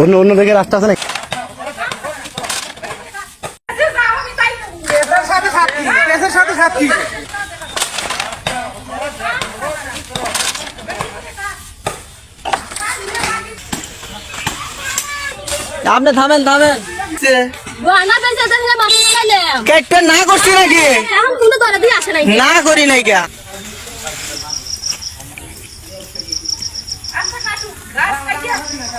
অন্য অন্য দিকে রাস্তা আছে নাকি আপনি থামেন থামেন না করছি নাকি না করি নাই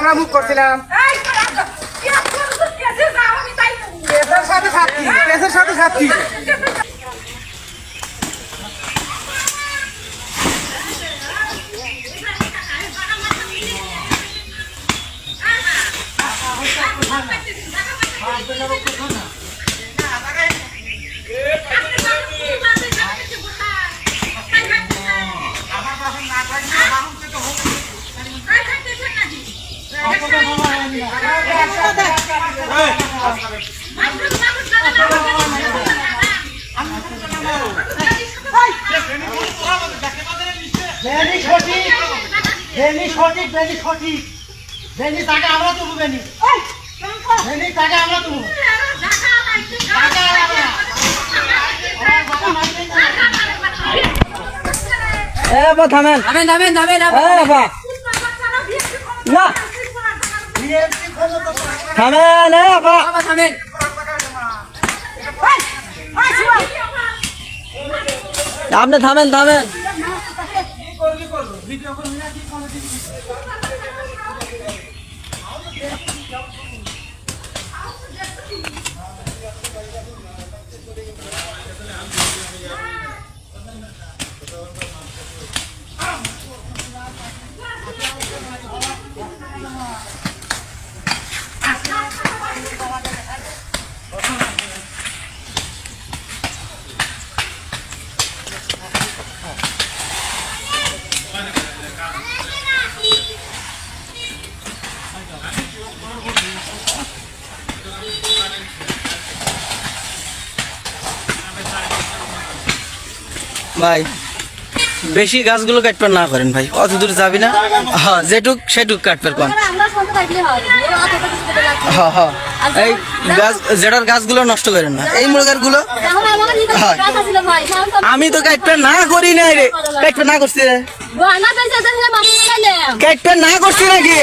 আমার মুখ করছিলাম। পেশার সাথে সাক্ষী পেশার সাথে সাক্ষী। বেনি সঠিক বেনি সঠিক বেনি সঠিক। বেনি তাকে আমরা তুলবো বেনি বেনি তাকে আমরা তুলবো। থামেন। থামেন থামেন থামেন না। থামেন আপা থামেন। আপনি থামেন থামেন। ভাই বেশি গাছগুলো কাটবেন না করেন ভাই অত দূর যাবি না? হ্যাঁ যেটুক সেটুক কোন সন্ধ্যা কাটলে হয় না হ্যাঁ এই গাছ যেটার গাছগুলো নষ্ট করেন না। এই মুরগারগুলো হ্যাঁ। আমি তো কাটবে না করি নাই রে। কাটবে না করছি রে। না করছি নাকি?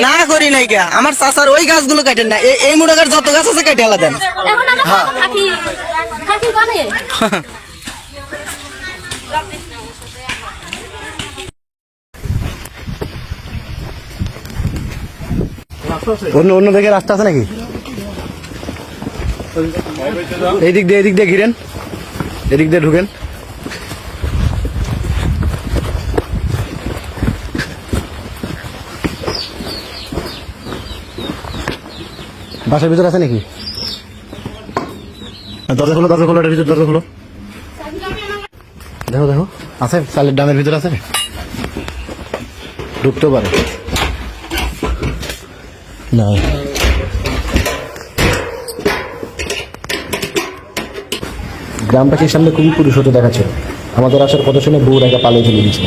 না করি নাই কে। আমার চাচার ওই গাছগুলো কাটেন না। এই- মুরগার যত গাছ আছে কেটে আলাদা। হ্যাঁ। অন্য অন্য দিকে রাস্তা আছে নাকি? এই দিক দিয়ে এই দিয়ে ঘিরেন। এদিক দিয়ে ঢুকেন। বাসার ভিতর আছে নাকি? দরজা খোলো দরজা খোলো, এটার ভিতর দরজা খোলো। দেখো দেখো। আছে, চালের ডামের ভিতর আছে? ঢুকতেও পারে। না গ্রামটাকে সামনে খুবই পুরুষত্ব দেখাচ্ছে? আমাদের আসার কথা শুনে বউ একা পালিয়ে চলে দিচ্ছে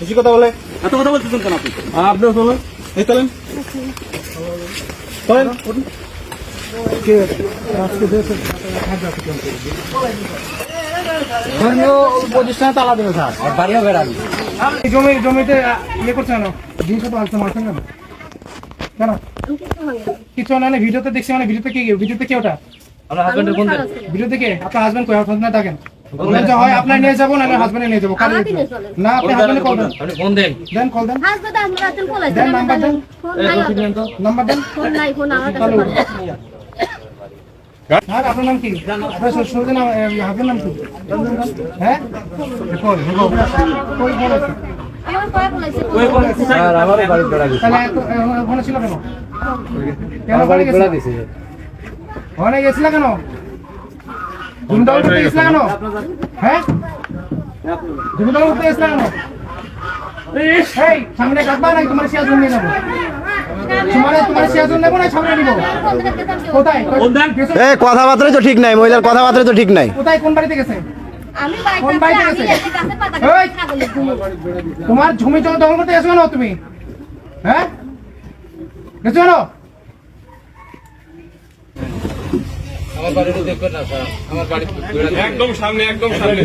বেশি কথা বলে এত কথা বলতেছেন কেন আপনি? আপনিও চলুন এই চলেন চলেন এই জমি জমিতে ইয়ে করছে কেন জিনিস তো আসতে মারছেন কেন কেন কিছু না না ভিডিওতে দেখছি মানে ভিডিওতে কি ভিডিওতে কি ওটা ভিডিওতে কে আপনার হাজবেন্ড কই হাজবেন্ড থাকেন যে হয় আপনার নিয়ে যাব না হাজবেন্ডে নিয়ে যাব। না আপনি হাজবেন্ডে কল দেন ফোন দেন দেন কল দেন হাসপাতাল আমরা রাতের দেন নাম্বার দেন নাম্বার দেন ফোন নাই ফোন আমার কাছে আপনার নাম কি? আপনার শ্বশুরের নাম হাজবেন্ড নাম কি? হ্যাঁ? ওখানে ছিল কেন? কেন ওখানে গেছিল গেছিল কেন? হ্যাঁ? তুমি দল গেছিল কেন? এই সামনে কাটবা নাই তোমার সিয়াজুন নিয়ে নেব। কথাবার্তা তো ঠিক নাই মহিলার কথাবার্তা তো ঠিক নাই। কোথায় কোন বাড়িতে গেছে? বাড়িতে বাড়িতে গেছে? গাছে। তোমার জমি জমা দখল করতে গেছো কেন তুমি? হ্যাঁ? গেছো কেন? একদম সামনে একদম সামনে।